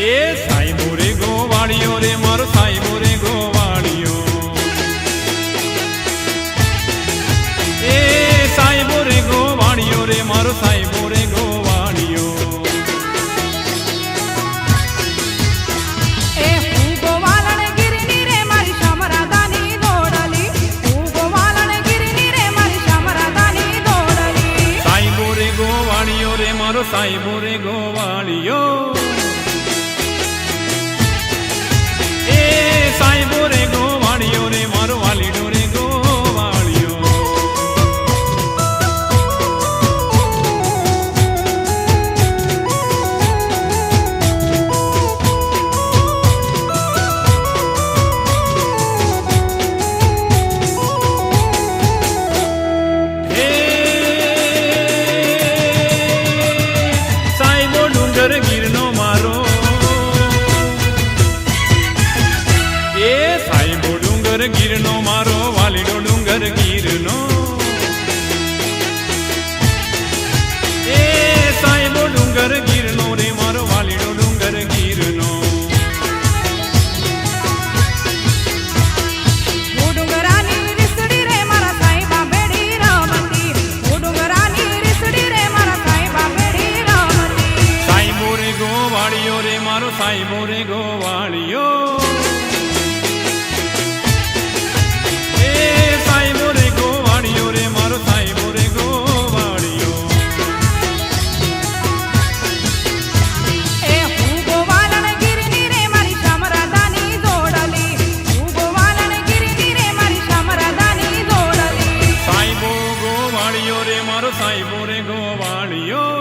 એ સાઈબો રે ગોવાળિયો રે મારો ગોવાળિયો એ સાઈબો રે ગોવાળિયો રે મારો સાઈબો રે ગોવાળિયો એ હું ગિરની રે મારી દોડલી. હું ગિરની રે મારી દોડલી. રે મારો ગોવાળિયો ડુંગર ગીરનો મારો વાલીડો ડુંગર ગીરનો. એ સાઈબો ડુંગર ગીરનો રે મારો વાલીડો ડુંગર ગીરનો. સાઈ મોરે રીસડી રે મારા રે મારા ગોવાળિયો. வாணியோ